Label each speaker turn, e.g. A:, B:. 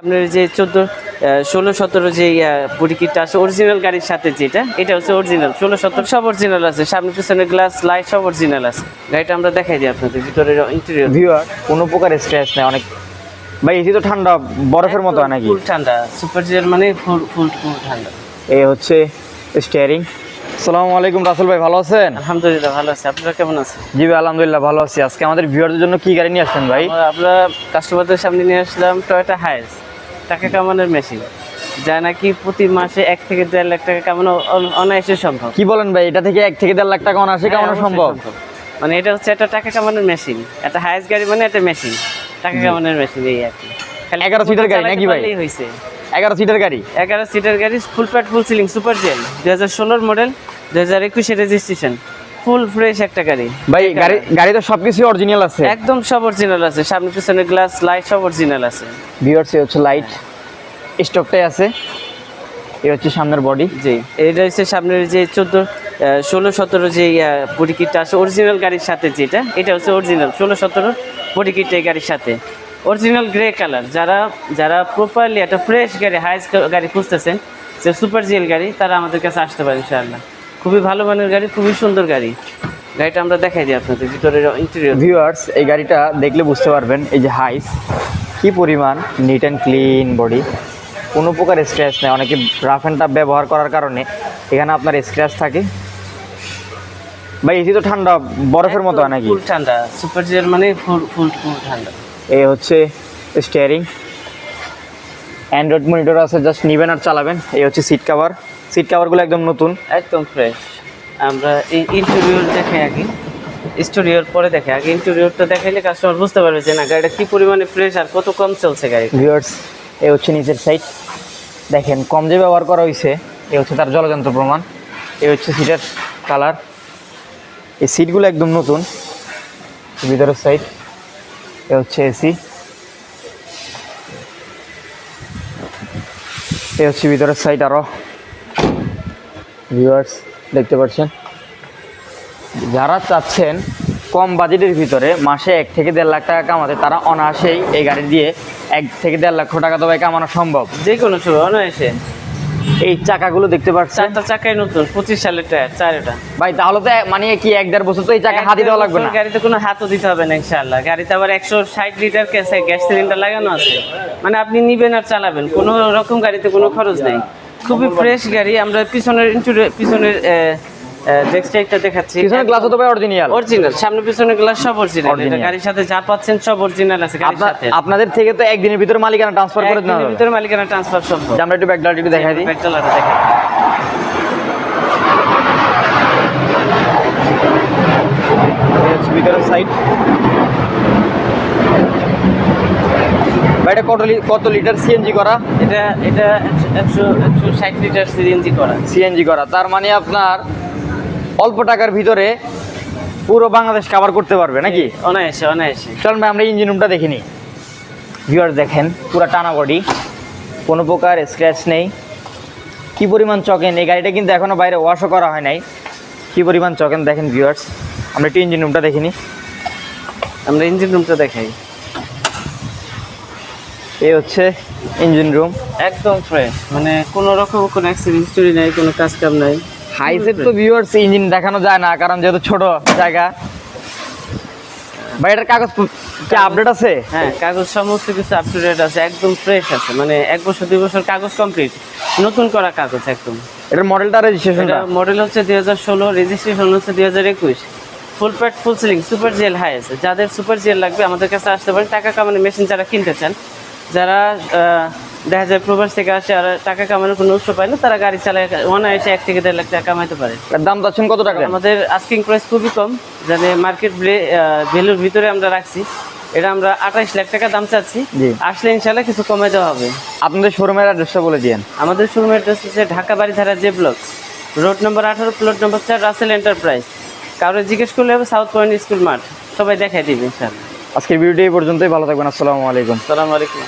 A: আপনার যে চোদ্দ ষোলো সতেরো যে বুড়ি কিটটা আছে অরিজিনাল গাড়ির সাথে যেটা এটা হচ্ছে অরিজিনাল ষোলো সতেরো সব অরিজিনাল আছে। সামনে পিছনে গ্লাস লাইট সব অরিজিনাল আছে। গাড়িটা আমরা দেখাই দিই আপনাদের ভিতরে ইন্টেরিয়র
B: ভিউয়ার কোনো প্রকার স্ট্রেস নেই অনেক ভাই এসি তো ঠান্ডা বরফের মতো হয় নাকি?
A: ফুল ঠান্ডা সুপার জিয়ার মানে ফুল ফুল ফুল ঠান্ডা।
B: এই হচ্ছে স্টিয়ারিং সালামু আলাইকুম রাসেল ভাই ভালো আছেন?
A: আলহামদুলিল্লাহ ভালো আছে। আপনারা কেমন আছেন?
B: জি ভাই আলহামদুলিল্লাহ ভালো আছি। আজকে আমাদের ভিউয়ারদের জন্য কি গাড়ি নিয়ে আসছেন ভাই?
A: আমরা আমরা কাস্টমারদের সামনে নিয়ে আসলাম টয়োটা হাইস টাকা কামানোর মেশিন যা নাকি প্রতি মাসে এক থেকে দেড় লাখ টাকা কামানো অনায়াসে সম্ভব।
B: কি বলেন ভাই এটা থেকে এক থেকে দেড় লাখ টাকা অনায়াসে কামানো
A: হ্যাঁ,
B: সম্ভব?
A: মানে এটা হচ্ছে একটা টাকা কামানোর মেশিন একটা হাইস গাড়ি মানে একটা মেশিন টাকা কামানোর মেশিন এই আর কি। খালি
B: 11 সিটের গাড়ি নাকি ভাই?
A: হয়েছে।
B: এগারো সিটের গাড়ি?
A: এগারো সিটের গাড়ি ফুল প্যাট ফুল সিলিং সুপার জেল দু হাজার ষোলোর মডেল দু হাজার একুশে রেজিস্ট্রেশন ফুল ফ্রেশ একটা গাড়ি।
B: ভাই গাড়ি গাড়ি। তো সবকিছু অরিজিনাল আছে?
A: একদম সব অরিজিনাল আছে। সামনে পিছনে গ্লাস লাইট সব অরিজিনাল আছে।
B: ভিউয়ার্স এই হচ্ছে লাইট স্টকটাই আছে। এই হচ্ছে সামনের বডি
A: জি। এটা হচ্ছে সামনের যে চোদ্দ ষোলো সতেরো যে বডি কিটটা আছে অরিজিনাল গাড়ির সাথে যেটা এটা হচ্ছে অরিজিনাল ষোলো সতেরো বডি এই গাড়ির সাথে। অরিজিনাল গ্রে কালার যারা যারা প্রপারলি একটা ফ্রেশ গাড়ি হাইস গাড়ি খুঁজতেছেন যে সুপার জিএল গাড়ি তারা আমাদের কাছে আসতে পারে ইনশাআল্লাহ। খুবই ভালো মানের গাড়ি খুবই সুন্দর গাড়ি। গাড়িটা আমরা দেখাই দিই আপনাদের ভিতরের ইন্টেরিয়র
B: ভিউয়ার্স এই গাড়িটা দেখলে বুঝতে পারবেন এই যে হাইস কি পরিমাণ নিট অ্যান্ড ক্লিন বডি কোনো প্রকার স্ক্র্যাচ নেই অনেকে রাফ অ্যান্ড টাফ ব্যবহার করার কারণে এখানে আপনার স্ক্র্যাচ থাকে। ভাই এসি তো ঠান্ডা বরফের মতো হয় নাকি?
A: ফুল ঠান্ডা সুপার জিএল মানে ফুল ফুল ফুল ঠান্ডা।
B: এই হচ্ছে স্টিয়ারিং অ্যান্ড্রয়েড মনিটর আছে জাস্ট নিবেন আর চালাবেন। এই হচ্ছে সিট কাভার সিট কাভারগুলো একদম নতুন।
A: একদম ফ্রেশ আমরা এই ইন্টেরিয়র দেখে আগে। স্টোরিয়র পরে দেখে। আগে ইন্টেরিয়রটা দেখাইলে কাস্টমার বুঝতে পারবে যে না গাড়িটা কী পরিমাণে ফ্রেশ আর কত কম চলছে গাড়ি
B: ভিউয়ার্স এই হচ্ছে নিচের সাইড দেখেন কম যে ব্যবহার করা হয়েছে এ হচ্ছে তার জলযন্ত্র প্রমাণ। এ হচ্ছে সিটের কালার এই সিটগুলো একদম নতুন। ভিতরের সাইড এ হচ্ছে এসি। এই হচ্ছে ভিতরের সাইড আরও ভিউয়ার্স দেখতে পাচ্ছেন? যারা চাচ্ছেন কম বাজেটের ভিতরে মাসে এক থেকে দেড় লাখ টাকা কামাতে, তারা অনায়াসেই এই গাড়ি দিয়ে এক থেকে দেড় লক্ষ টাকা তবে কামানো সম্ভব।
A: যে কোনো সময়, অনায়াসে।
B: এই চাকাগুলো দেখতে পাচ্ছেন?
A: চারটা চাকাই নতুন পঁচিশ সালের টায়ার চারটা
B: ভাই তাহলে তো মানে কি এক দেড় বছর তো এই চাকা হাতি দেওয়া লাগবে না?
A: গাড়িতে কোনো হাতও দিতে হবে না ইনশাআল্লাহ। গাড়িতে আবার একশো ষাট লিটার গ্যাস গ্যাস সিলিন্ডার লাগানো আছে। মানে আপনি নিবেন আর চালাবেন কোনো রকম গাড়িতে কোনো খরচ নাই। খুবই ফ্রেশ গাড়ি আমরা পিছনের পিছনের ডেস্কটাইটটা দেখাচ্ছি।
B: পিছনে গ্লাস তো ভাই অরিজিনাল
A: অরিজিনাল সামনে পিছনে গ্লাস সব অরিজিনাল এটা গাড়ির সাথে যা পাচ্ছেন সব অরিজিনাল আছে গাড়ির সাথে।
B: আপনাদের থেকে তো একদিনের ভিতরে মালিকানা ট্রান্সফার করে দেওয়া
A: একদিনের
B: হবে।
A: ভিতরে মালিকানা ট্রান্সফার
B: যে আমরা একটু ব্যাকডাল একটু দেখাই দিই।
A: ব্যাকডালাটা দেখাই।
B: ভিতরের সাইড এটা কত লিটার সিএনজি করা?
A: এটা এটা একশো একশো ষাট লিটার সিএনজি করা।
B: সিএনজি করা। তার মানে আপনার অল্প টাকার ভিতরে পুরো বাংলাদেশ কভার করতে পারবে নাকি?
A: অনায়াসে অনায়াসে।
B: চলুন ভাই আমরা ইঞ্জিন রুমটা দেখিনি ভিউয়ার দেখেন পুরো টানা বডি কোনো প্রকার স্ক্র্যাচ নেই। কি পরিমাণ চকেন এই গাড়িটা কিন্তু এখনও বাইরে ওয়াশও করা হয় নাই। কি পরিমাণ চকেন দেখেন ভিউয়ার্স আমরা একটু ইঞ্জিন রুমটা দেখিনি
A: আমরা ইঞ্জিন রুমটা দেখাই।
B: এই হচ্ছে ইঞ্জিন রুম
A: একদম ফ্রেশ মানে কোনো রকম কোনো অ্যাক্সিডেন্ট হিস্টোরি নাই কোনো কাজ কাম নাই।
B: হাইসের তো ভিউয়ার্স ইঞ্জিন দেখানো যায় না কারণ যেহেতু ছোট জায়গা। ভাই এটার কাগজ কি আপডেট আছে?
A: হ্যাঁ কাগজ সমস্ত কিছু আপ টু ডেট আছে একদম ফ্রেশ আছে মানে এক বছর দুই বছর কাগজ কমপ্লিট নতুন করা কাগজ একদম।
B: এটার মডেলটা রেজিস্ট্রেশনটা
A: মডেল হচ্ছে দুই হাজার ষোলো রেজিস্ট্রেশন হচ্ছে দুই হাজার একুশ। ফুল প্যাট full ceiling super GL high আছে। যাদের সুপার জেল লাগবে আমাদের কাছে আসতে পারেন। টাকা কামানো মেশিন যারা কিনতে চান যারা দেখা যায় প্রবাস থেকে আসে আর টাকা কামানোর কোনো উৎস পায় না তারা গাড়ি চালায় অনায়াসে এক থেকে দেড় লাখ টাকা কামাইতে পারে।
B: দাম চাচ্ছেন কত টাকা?
A: আমাদের আস্কিং প্রাইস খুবই কম জানে মার্কেট ভ্যালুর ভিতরে আমরা রাখছি। এটা আমরা আঠাইশ লাখ টাকা দাম চাচ্ছি। আসলে ইনশাল্লাহ কিছু কমে দেওয়া হবে।
B: আপনাদের শোরুমের অ্যাড্রেসটা বলে দিয়েন।
A: আমাদের শোরুমের অ্যাড্রেস হচ্ছে Dhaka Baridhara J block road number আঠারো প্লট নম্বর চার রাসেল এন্টারপ্রাইজ কারও জিজ্ঞেস করলে হবে সাউথ পয়েন্ট স্কুল মাঠ। সবাই দেখাই দিবে ইনশাল্লাহ
B: আজকের ভিডিওটি এই পর্যন্তই ভালো থাকবেন আসসালামু আলাইকুম।
A: সালামু আলাইকুম।